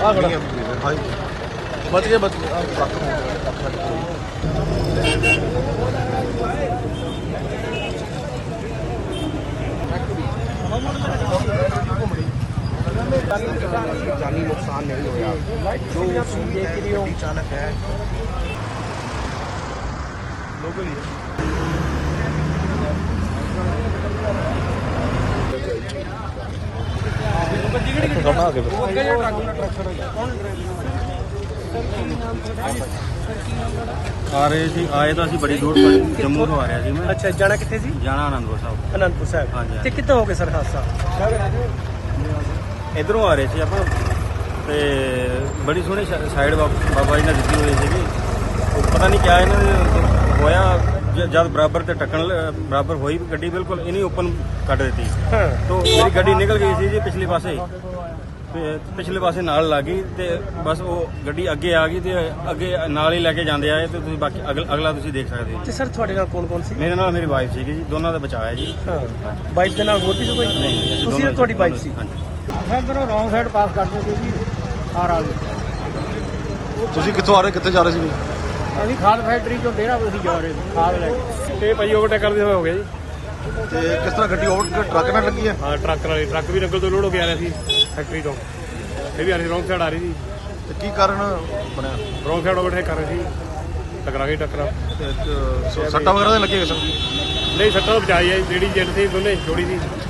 ਆ ਖੜਾ। ਬਚ ਗਿਆ ਬਚ ਗਿਆ ਜਾਨੀ ਨੁਕਸਾਨ ਨਹੀਂ ਹੋਇਆ। ਜੋ ਉਸੀ ਗੱਡੀ ਚਾਲਕ ਹੈ। ਆ ਕੇ ਫਿਰ। ਆ ਰਹੇ ਸੀ ਆਏ ਤਾਂ ਅਸੀਂ ਬੜੀ ਦੂਰ ਤੋਂ ਜੰਮੂ ਤੋਂ ਆ ਰਿਹਾ ਸੀ ਮੈਂ। ਅੱਛਾ ਜਾਣਾ ਕਿੱਥੇ ਸੀ? ਜਾਣਾ ਆਨੰਦਪੁਰ ਸਾਹਿਬ। ਅਨੰਦਪੁਰ ਸਾਹਿਬ। ਤੇ ਕਿੱਦਾਂ ਹੋ ਗਿਆ ਸਰ ਹਾਦਸਾ? ਇਧਰੋਂ ਆ ਰਹੇ ਸੀ ਆਪਾਂ ਤੇ ਬੜੀ ਸੋਹਣੀ ਸਾਈਡ ਬਾਬਾ ਜੀ ਨੇ ਦਿੱਤੀ ਹੋਈ ਸੀਗੀ। ਪਤਾ ਨਹੀਂ ਕਿਆ ਇਹਨਾਂ ਦੇ ਹੋਇਆ ਜਦ ਬਰਾਬਰ ਤੇ ਟੱਕਣ ਬਰਾਬਰ ਹੋਈ ਗੱਡੀ ਬਿਲਕੁਲ ਇਨੀ ਓਪਨ ਕੱਢ ਦਿੱਤੀ। ਹਾਂ। ਤੋਂ ਮੇਰੀ ਗੱਡੀ ਨਿਕਲ ਗਈ ਸੀ ਜੀ ਪਿਛਲੇ ਪਾਸੇ। ਪਿਛਲੇ ਪਾਸੇ ਨਾਲ ਲੱਗ ਗਈ ਤੇ ਬਸ ਉਹ ਗੱਡੀ ਅੱਗੇ ਆ ਗਈ ਤੇ ਅੱਗੇ ਨਾਲ ਹੀ ਲੈ ਕੇ ਜਾਂਦੇ ਆਏ ਤੇ ਤੁਸੀਂ ਬਾਕੀ ਅਗਲ- ਅਗਲਾ ਤੁਸੀਂ ਦੇਖ ਸਕਦੇ ਹੋ। ਤੇ ਸਰ ਤੁਹਾਡੇ ਨਾਲ ਕੌਣ ਕੌਣ ਸੀ? ਮੇਰੇ ਨਾਲ ਮੇਰੀ ਵਾਈਫ ਸੀਗੀ ਜੀ ਦੋਨਾਂ ਦਾ ਬਚਾਅ ਹੈ ਜੀ। ਹਾਂ। ਬਾਈਕ ਦੇ ਨਾਲ ਹੋਰ ਵੀ ਸੀ ਕੋਈ? ਨਹੀਂ ਅਸੀਂ ਤੁਸੀਂ ਦੋਨੋਂ- ਤੇ ਤੁਹਾਡੀ ਬਾਈਕ ਸੀ? ਹਾਂਜੀ। ਇਧਰੋਂ ਰੌਂਗ ਸਾਈਡ ਪਾਸ ਕਰਦੇ ਸੀ ਜੀ ਆਰ ਵਾਲੀ। ਤੁਸੀਂ ਕਿੱਥੋਂ ਆ ਰਹੇ ਕਿੱਥੇ ਜਾ ਰਹੇ ਸੀ? ਅਸੀਂ ਖਾਦ ਫੈਕਟਰੀ ਚੋਂ ਡੇਰਾ ਅਸੀਂ ਜਾ ਰਹੇ ਸੀ ਖਾਦ ਲੈ ਕੇ। ਇਹ ਭਾਈ ਓਵਰਟੇਕ ਕਰਦੇ ਹੋਏ ਹੋ ਗਿਆ ਜੀ। ਤੇ ਕਿਸ ਤਰ੍ਹਾਂ ਗੱਡੀ ਓਵਰ ਟਰੱਕ ਨਾਲ ਲੱਗੀ ਹੈ? ਹਾਂ ਟਰੱਕ ਵਾਲੀ ਟਰੱਕ ਵੀ ਨੰਗਲ ਤੋਂ ਲੋਡ ਹੋ ਕੇ ਆ ਰਿਹਾ ਸੀ ਫੈਕਟਰੀ ਤੋਂ। ਇਹ ਵੀ ਆ ਰਹੀ ਰੌਂਗ ਸਾਈਡ ਆ ਰਹੀ ਸੀ। ਤੇ ਕੀ ਕਾਰਨ ਬਣਿਆ? ਰੌਂਗ ਸਾਈਡ ਓਵਰਟੇਕ ਕਰ ਰਹੀ ਸੀ। ਟਕਰਾ ਗਈ ਟੱਕਰਾ। ਤੇ, ਸ- ਸੱਟਾਂ ਵਗੈਰਾ ਤਾਂ ਲੱਗੇ ਸਰ ਨਹੀਂ ਸੱਟਾਂ ਬਚਾਈ ਹੈ ਜਿਹੜੀ ਜੈਂਟ ਸੀ ਦੋਨੇ ਜੋੜੀ ਸੀ।